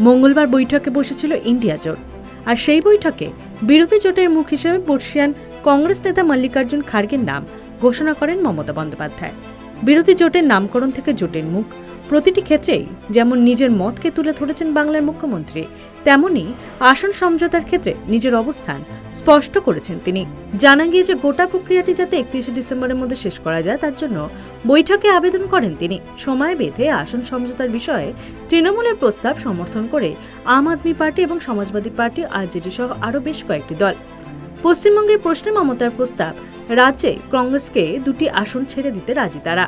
মঙ্গলবার বৈঠকে বসেছিল ইন্ডিয়া জোট। আর সেই বৈঠকে বিরোধী জোটের মুখ হিসেবে বর্ষিয়ান কংগ্রেস নেতা মল্লিকার্জুন খার্গের নাম ঘোষণা করেন মমতা বন্দ্যোপাধ্যায়। বিরোধী জোটের নামকরণ থেকে জোটের মুখ। প্রতিটি ক্ষেত্রেই যেমন নিজের মতকে তুলে ধরেছেন বাংলার মুখ্যমন্ত্রী, তেমনি আসন সমঝোতার ক্ষেত্রে নিজের অবস্থান স্পষ্ট করেছেন তিনি। জানা গিয়েছে গোটা প্রক্রিয়াটি যাতে একত্রিশে ডিসেম্বরের মধ্যে শেষ করা যায়, তার জন্য বৈঠকে আবেদন করেন তিনি। সময় বেঁধে আসন সমঝোতার বিষয়ে তৃণমূলের প্রস্তাব সমর্থন করে আম আদমি পার্টি এবং সমাজবাদী পার্টি আরজেডি সহ আরও বেশ কয়েকটি দল। পশ্চিমবঙ্গের প্রশ্নে মমতার প্রস্তাব। রাজ্যে কংগ্রেসকে দুটি আসন ছেড়ে দিতে রাজি তারা।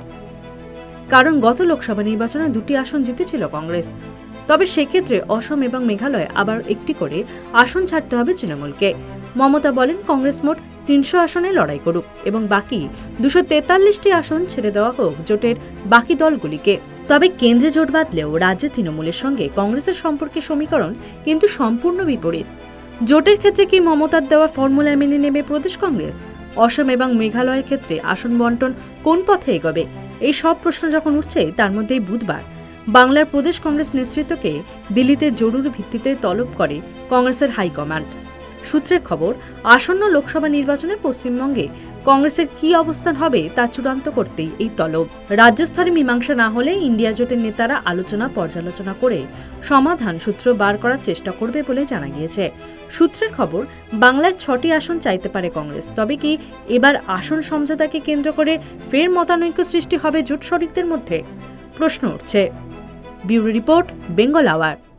কারণ গত লোকসভা নির্বাচনে দুটি আসন জিতেছিল কংগ্রেস। তবে সেক্ষেত্রে অসম এবং মেঘালয়ে আবার একটি করে আসন ছাড়তে হবে তৃণমূলকে। মমতা বলেন, কংগ্রেস মোট তিনশো আসনে লড়াই করুক এবং বাকি দুশো তেতাল্লিশটি আসন ছেড়ে দেওয়া হোক জোটের বাকি দলগুলিকে। তবে কেন্দ্রে জোট বাঁধলেও রাজ্যে তৃণমূলের সঙ্গে কংগ্রেসের সম্পর্কে সমীকরণ কিন্তু সম্পূর্ণ বিপরীত। জোটের ক্ষেত্রে কি মমতার দেওয়া ফর্মুলা মেনে নেবে প্রদেশ কংগ্রেস? অসম এবং মেঘালয়ের ক্ষেত্রে আসন বন্টন কোন পথে এগোবে? এই সব প্রশ্ন যখন উঠছে, তার মধ্যেই বুধবার। বাংলার প্রদেশ কংগ্রেস নেতৃত্বকে দিল্লিতে জরুরি ভিত্তিতে তলব করে কংগ্রেসের হাইকমান্ড। সূত্রের খবর, আসন্ন লোকসভা নির্বাচনে পশ্চিমবঙ্গে কংগ্রেসের কি অবস্থান হবে তা চূড়ান্ত করতেই এই তলব। রাজ্য স্তরে মীমাংসা না হলে ইন্ডিয়া জোটের নেতারা আলোচনা পর্যালোচনা করে সমাধান সূত্র বার করার চেষ্টা করবে বলে জানা গিয়েছে। সূত্রের খবর, বাংলায় ছটি আসন চাইতে পারে কংগ্রেস। তবে কি এবার আসন সমঝোতাকে কেন্দ্র করে ফের মতানৈক্য সৃষ্টি হবে জোট শরিকদের মধ্যে? প্রশ্ন উঠছে। Bureau report, Bengal hour.